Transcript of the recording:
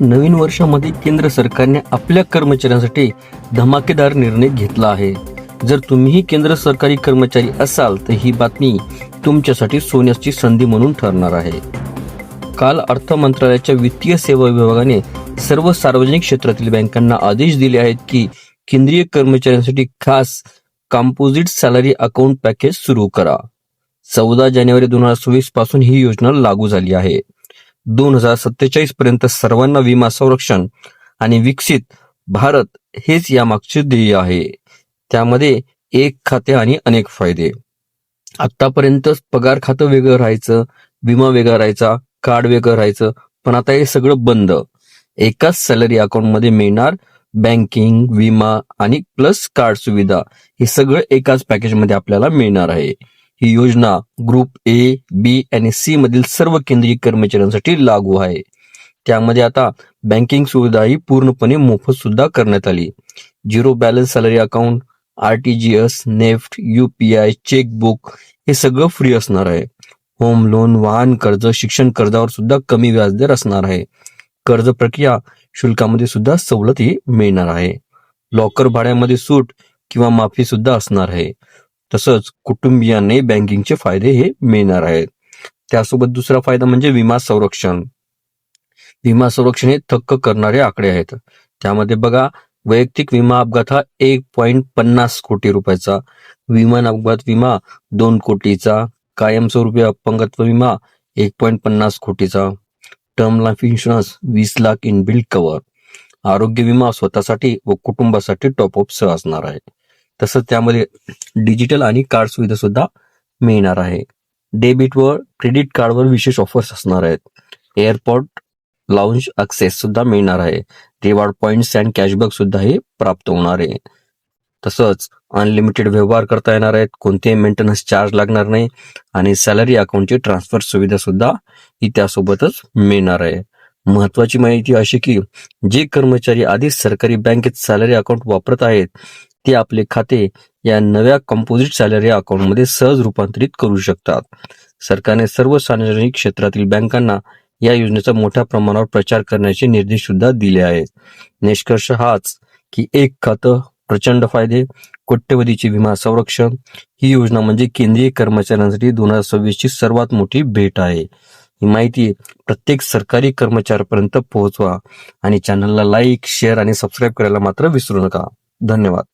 नवीन वर्षामध्ये केंद्र सरकारने आपल्या कर्मचाऱ्यांसाठी धमाकेदार निर्णय घेतला आहे. जर तुम्हीही केंद्र सरकारी कर्मचारी असाल तर ही बातमी तुमच्यासाठी सोन्याची संधी म्हणून ठरणार आहे. काल अर्थ मंत्रालयाच्या वित्तीय सेवा विभागाने सर्व सार्वजनिक क्षेत्रातील बँकांना आदेश दिले आहेत की केंद्रीय कर्मचाऱ्यांसाठी खास कॉम्पोजिट सॅलरी अकाउंट पॅकेज सुरू करा. चौदा जानेवारी दोन हजार सव्वीसपासून ही योजना लागू झाली आहे. दोन हजार सत्तेचाळीस पर्यंत सर्वांना विमा संरक्षण आणि विकसित भारत हेच यामागचे ध्येय आहे. त्यामध्ये एक खाते आणि अनेक फायदे. आतापर्यंत पगार खातं वेगळं राहायचं विमा वेगळा राहायचा कार्ड वेगळं राहायचं पण आता हे सगळं बंद. एकाच सॅलरी अकाउंटमध्ये मिळणार बँकिंग विमा आणि प्लस कार्ड सुविधा. हे सगळं एकाच पॅकेजमध्ये आपल्याला मिळणार आहे. ही योजना ग्रुप ए बी आणि सी मधील सर्व केंद्रीय कर्मचाऱ्यांसाठी लागू आहे. त्यामध्ये आता बँकिंग सुविधाही पूर्णपणे मोफत सुद्धा करण्यात आली. Zero balance salary account RTGS NEFT UPI chequebook हे सगळं फ्री असणार आहे. होम लोन वाहन कर्ज शिक्षण कर्जावर सुद्धा कमी व्याजदर असणार आहे. कर्ज प्रक्रिया शुल्कामध्ये सुद्धा सवलत ही मिळणार आहे. लॉकर भाड्यामध्ये सूट किंवा माफी सुद्धा असणार आहे. तसंच कुटुंबियांनाही बँकिंगचे फायदे हे मिळणार आहेत. त्यासोबत दुसरा फायदा म्हणजे विमा संरक्षण. विमा संरक्षण हे थक्क करणारे आकडे आहेत. त्यामध्ये बघा वैयक्तिक विमा अपघात हा एक पॉईंट पन्नास कोटी रुपयाचा. विमान अपघात विमा दोन कोटीचा. कायमस्वरूपी अपंगत्व विमा एक पॉईंट पन्नास कोटीचा. टर्म लाईफ इन्शुरन्स वीस लाख इन बिल्ड कव्हर. आरोग्य विमा स्वतःसाठी व कुटुंबासाठी टॉपअप सह असणार आहे. तसंच त्यामध्ये डिजिटल आणि कार्ड सुविधा सुद्धा मिळणार आहे. डेबिट व क्रेडिट कार्डवर विशेष ऑफर्स असणार आहेत. एअरपोर्ट लाउंज अक्सेस सुद्धा मिळणार आहे. रिवॉर्ड पॉइंट्स अँड कॅशबॅक सुद्धा हे प्राप्त होणार आहे. तसंच अनलिमिटेड व्यवहार करता येणार आहेत. कोणतेही मेंटेनन्स चार्ज लागणार नाही. आणि सॅलरी अकाउंटची ट्रान्सफर सुविधा सुद्धा ही त्यासोबतच मिळणार आहे. महत्वाची माहिती अशी की जे कर्मचारी आधीच सरकारी बँकेत सॅलरी अकाउंट वापरत आहेत ते आपले खाते या नव्या कंपोजिट सॅलरी अकाउंटमध्ये सहज रूपांतरित करू शकतात. सरकारने सर्व सार्वजनिक क्षेत्रातील बँकांना या योजनेचा मोठ्या प्रमाणावर प्रचार करण्याचे निर्देश सुद्धा दिले आहेत. निष्कर्ष हाच की एक खातं प्रचंड फायदे कोट्यवधीचे विमा संरक्षण ही योजना म्हणजे केंद्रीय कर्मचाऱ्यांसाठी दोन हजार सव्वीस ची सर्वात मोठी भेट आहे. ही माहिती प्रत्येक सरकारी कर्मचाऱ्यापर्यंत पोहोचवा आणि चॅनलला लाईक शेअर आणि सबस्क्राईब करायला मात्र विसरू नका. धन्यवाद.